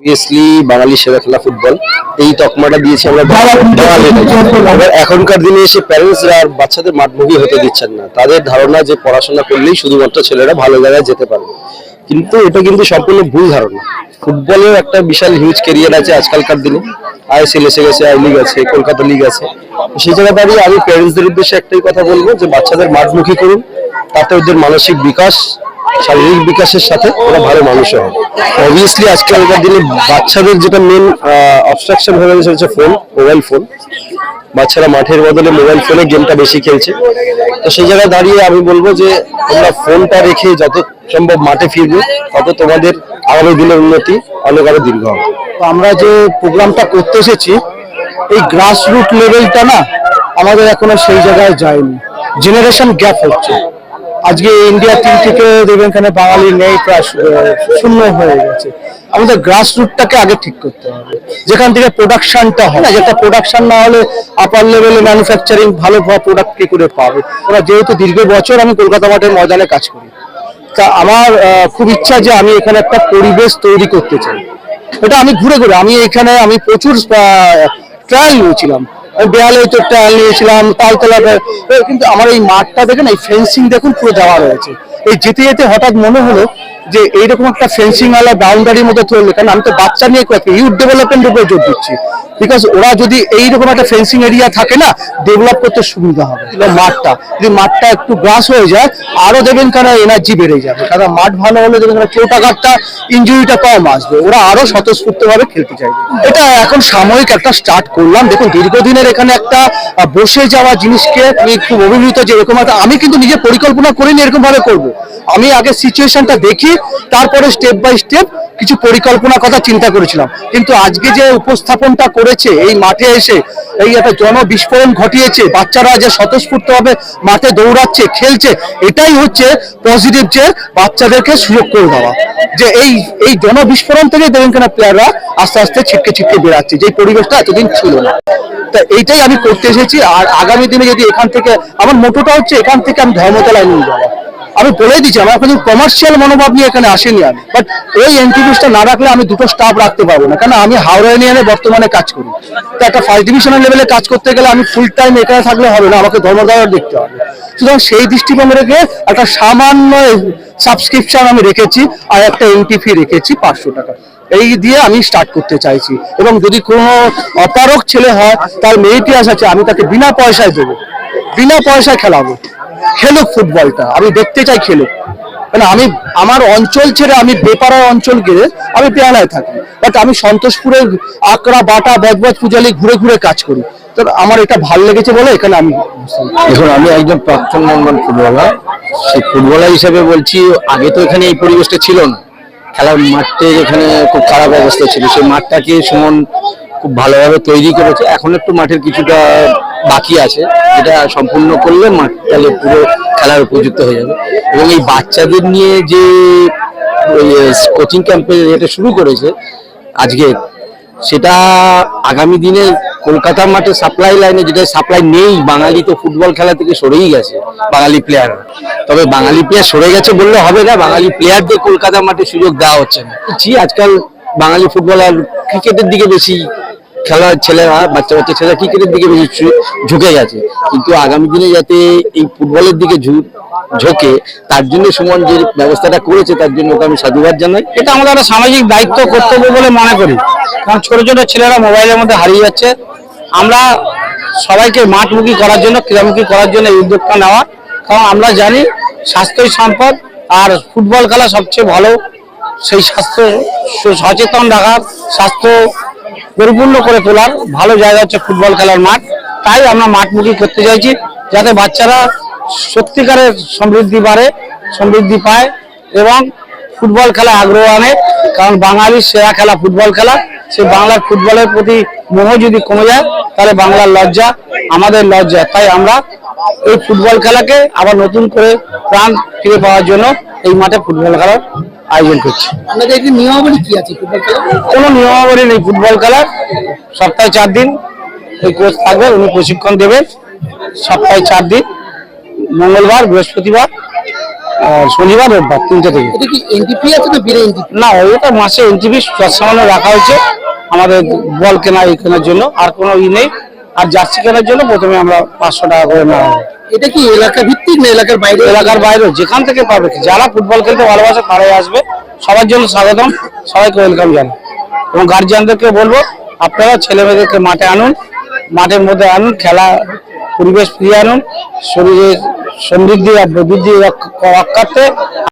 Obviously বাঙালি সেরা খেলা football এই তকমাটা দিয়েছি আমরা এবার এখনকার দিনে এসে প্যারেন্টসরা আর বাচ্চাদের মাঠমুখী হতে দিচ্ছেন না। তাদের ধারণা যে পড়াশোনা করলেই শুধুমাত্র ছেলেরা ভালো জায়গায় যেতে পারবে। কিন্তু এটা কিন্তু সম্পূর্ণ ভুল ধারণা। ফুটবলের একটা বিশাল হিউজ কেরিয়ার আছে আজকালকার দিনে। আইএসএল এসে গেছে আই লিগ আছে কলকাতা লিগ আছে। সেই জায়গা দাঁড়িয়ে আমি প্যারেন্টসদের উদ্দেশ্যে একটাই কথা বলব যে বাচ্চাদের মাঠমুখী করুন। তাতে ওদের মানসিক বিকাশ শারীরিক বিকাশের সাথে ওরা ভালো মানুষ হয়। অবভিয়াসলি আজকালকার দিনে বাচ্চাদের যেটা মেন অবস্ট্রাকশন হয়ে গেছে হচ্ছে ফোন মোবাইল ফোন বাচ্চারা মাঠের বদলে মোবাইল ফোনে গেমটা বেশি খেলছে। তো সেই জায়গায় দাঁড়িয়ে আমি বলব যে, তোমরা ফোনটা রেখে যত সম্ভব মাঠে ফিরবে, তত তোমাদের আগামী দিনের উন্নতি অনেক আরও দীর্ঘ হবে। তো আমরা যে প্রোগ্রামটা করতে এসেছি, এই গ্রাস রুট লেভেলটা না, আমাদের এখনও সেই জায়গায় যায়নি। জেনারেশন গ্যাপ হচ্ছে। আজকে ইন্ডিয়া টিম থেকে দেখবেন এখানে বাঙালি নেই প্রায় শূন্য হয়ে গেছে। আমাদের গ্রাস রুটটাকে আগে ঠিক করতে হবে। যেখান থেকে প্রোডাকশনটা হয় না যেটা প্রোডাকশন না হলে আপার লেভেলে ম্যানুফ্যাকচারিং ভালো প্রোডাক্ট কি করে পাবে। ওরা যেহেতু দীর্ঘ বছর আমি কলকাতা মাঠের ময়দানে কাজ করি তা আমার খুব ইচ্ছা যে আমি এখানে একটা পরিবেশ তৈরি করতে চাই। এটা আমি ঘুরে ঘুরে আমি এখানে আমি প্রচুর ট্রায়াল নিয়েছিলাম। তো ট্রায়াল নিয়েছিলাম, তালতলা কিন্তু আমার এই মাঠটা দেখেন, এই ফেন্সিং দেখুন, পুরো দেওয়া রয়েছে। এই যেতে যেতে হঠাৎ মনে হলো যে এইরকম একটা ফেন্সিং ওয়ালা বাউন্ডারির মতো তৈরি কারণ আমি তো বাচ্চা নিয়ে কয়েক ইউথ ডেভেলপমেন্টের উপরে জোর দিচ্ছি। বিকজ ওরা যদি এইরকম একটা ফেন্সিং এরিয়া থাকে না ডেভেলপ করতে সুবিধা হবে। মাঠটা, যদি মাঠটা একটু গ্রাস হয়ে যায়, আরও দেবেন কেন এনার্জি বেড়ে যাবে। কারণ মাঠ ভালো হলে দেবেন কেন চোটাঘাটটা ইঞ্জুরিটা কম আসবে। ওরা আরও স্বতঃস্ফূর্ত ভাবে খেলতে চাইবে। এটা এখন সাময়িক একটা স্টার্ট করলাম। দেখুন, দীর্ঘদিনের এখানে একটা বসে যাওয়া জিনিসকে আমি খুব অভিভূত যে এরকম একটা আমি কিন্তু নিজে পরিকল্পনা করিনি এরকম ভাবে করব। আমি আগে সিচুয়েশনটা দেখি, তারপরে স্টেপ বাই স্টেপ কিছু পরিকল্পনা কথা চিন্তা করেছিলাম। কিন্তু আজকে যে উপস্থাপনটা করেছে, এই মাঠে এসে এই একটা জন বিস্ফোরণ ঘটিয়েছে, বাচ্চারা যে স্বতঃস্ফূর্ত ভাবে মাঠে দৌড়াচ্ছে, খেলছে, এটাই হচ্ছে পজিটিভ যে বাচ্চাদেরকে সুযোগ করে দেওয়া। যে এই এই জন বিস্ফোরণ থেকে দেখেন কেন প্লেয়াররা আস্তে আস্তে ছিটকে ছিটকে বেরাচ্ছে যে পরিবেশটা এতদিন ছিল না। তা এইটাই আমি করতে এসেছি, আর আগামী দিনে যদি এখান থেকে, আমার মোটোটা হচ্ছে, এখান থেকে আমি ধর্মতলায় নিয়ে যাব। আমি বলেই দিচ্ছি, আমার কোনো কমার্শিয়াল মনোভাব নিয়ে এখানে আসেনি আমি। বাট এই এন্টিভিউসটা না রাখলে আমি দুটো স্টাফ রাখতে পারব না। কারণ আমি হাওড়া ইউনিয়নে বর্তমানে কাজ করি। তো একটা ফার্স্ট ডিভিশনাল লেভেলে কাজ করতে গেলে আমি ফুল টাইম এখানে থাকলে হবে না, আমাকে ধর্মদার দেখতে হবে। সুতরাং সেই দৃষ্টিকোণ রেখে একটা সামান্য সাবস্ক্রিপশন আমি রেখেছি, আর একটা এনটিপি রেখেছি পাঁচশো টাকা। এই দিয়ে আমি স্টার্ট করতে চাইছি। এবং যদি কোনো অপারক ছেলে হয়, তার মেরিটিয়াস আছে, আমি তাকে বিনা পয়সায় দেবো। বিনা পয়সায় খেলাবো। খেলুক ফুটবলটা, আমি দেখতে চাই খেলুক। মানে আমি, আমার অঞ্চল ছেড়ে আমি বেপাড়া অঞ্চল গিয়ে আমি পেয়ালায় থাকি। বাট আমি সন্তোষপুরের আকরা বাটা, বজবজ পূজালি ঘুরে ঘুরে কাজ করি। তো আমার এটা ভালো লেগেছে বলে এখানে আমি দেখুন, আমি একজন প্রাক্তন মঙ্গল ফুটবলার। সেই ফুটবলার হিসেবে বলছি, আগে তো এখানে এই পরিবেশটা ছিল না। খেলার মাঠে এখানে খুব খারাপ অবস্থা ছিল, সেই মাঠটাকে সুমন খুব ভালোভাবে তৈরি করেছে। এখন একটু মাঠের কিছুটা বাকি আছে, যেটা সম্পূর্ণ করলে মাঠ তাহলে পুরো খেলার উপযুক্ত হয়ে যাবে। এবং এই বাচ্চাদের নিয়ে যে কোচিং ক্যাম্পে যেটা শুরু করেছে, আজকে সেটা আগামী দিনে কলকাতার মাঠে সাপ্লাই লাইনে যেটা সাপ্লাই নেই, বাঙালি তো ফুটবল খেলা থেকে সরেই গেছে, বাঙালি প্লেয়ার তবে বাঙালি প্লেয়ার সরে গেছে বললে হবে না, বাঙালি প্লেয়ারদের কলকাতা মাঠে সুযোগ দেওয়া হচ্ছে না। আজকাল বাঙালি ফুটবলার ক্রিকেটের দিকে বেশি খেলার ছেলেরা বাচ্চা বাচ্চা ছেলেরা ক্রিকেটের দিকে বেশি ঝুঁকে গেছে। কিন্তু আগামী দিনে যাতে এই ফুটবলের দিকে ঝোঁকে, তার জন্য সুমন যে ব্যবস্থাটা করেছে, তার জন্য ওকে আমি সাধুবাদ জানাই। এটা আমাদের একটা সামাজিক দায়িত্ব, কর্তব্য বলে মনে করি। কারণ ছোট ছোট ছেলেরা মোবাইলের মধ্যে হারিয়ে যাচ্ছে। আমরা সবাইকে মাঠমুখী করার জন্য, ক্রীড়ামুখী করার জন্য এই উদ্যোগটা নেওয়া। কারণ আমরা জানি স্বাস্থ্যই সম্পদ, আর ফুটবল খেলা সবচেয়ে ভালো। সেই স্বাস্থ্য, সচেতন রাখার স্বাস্থ্য পরিপূর্ণ করে তোলার ভালো জায়গা হচ্ছে ফুটবল খেলার মাঠ। তাই আমরা মাঠমুখী করতে চাইছি, যাতে বাচ্চারা সত্যিকারের সমৃদ্ধি বাড়ে, সমৃদ্ধি পায় এবং ফুটবল খেলা আগ্রহ আনে। কারণ বাঙালির সেরা খেলা ফুটবল খেলা। সে বাংলার ফুটবলের প্রতি মোহ যদি কমে যায়, তাহলে বাংলার লজ্জা আমাদের লজ্জা। তাই আমরা এই ফুটবল খেলাকে আবার নতুন করে প্রাণ ফিরে পাওয়ার জন্য এই মাঠে ফুটবল খেলার আয়োজন করছি। আপনাদের নিয়মাবলী কি আছে? ফুটবল কোনো নিয়মাবলী নেই ফুটবল খেলার। সপ্তাহে চার দিন ওই কোচ থাকবে উনি প্রশিক্ষণ দেবেন। সপ্তাহে চার দিন মঙ্গলবার বৃহস্পতিবার আর শনিবার রোববার তিনটে থেকে। এটা কি এনটিপি আছে না বিনা এনটিপি না ওইটা মাসে এনটিভি সামান্য রাখা হয়েছে আমাদের বল কেনা এই কেনার জন্য। আর কোনো ই নেই। আর জার্সি কেনার জন্য প্রথমে আমরা পাঁচশো টাকা করে নেওয়া হবে। এটা কি এলাকা ভিত্তিক না এলাকার বাইরে? এলাকার বাইরে যেখান থেকে পাবে যারা ফুটবল খেলতে ভালোবাসে তারাই আসবে। সবার জন্য স্বাগতম। সবাইকে ওয়েলকাম জানাই। এবং গার্জিয়ানদেরকে বলব আপনারা ছেলে মেয়েদেরকে মাঠে আনুন মাঠের মধ্যে আনুন খেলা পরিবেশ ফিরিয়ে আনুন শরীরের সমৃদ্ধি আর বৃদ্ধি রক্ষার্থে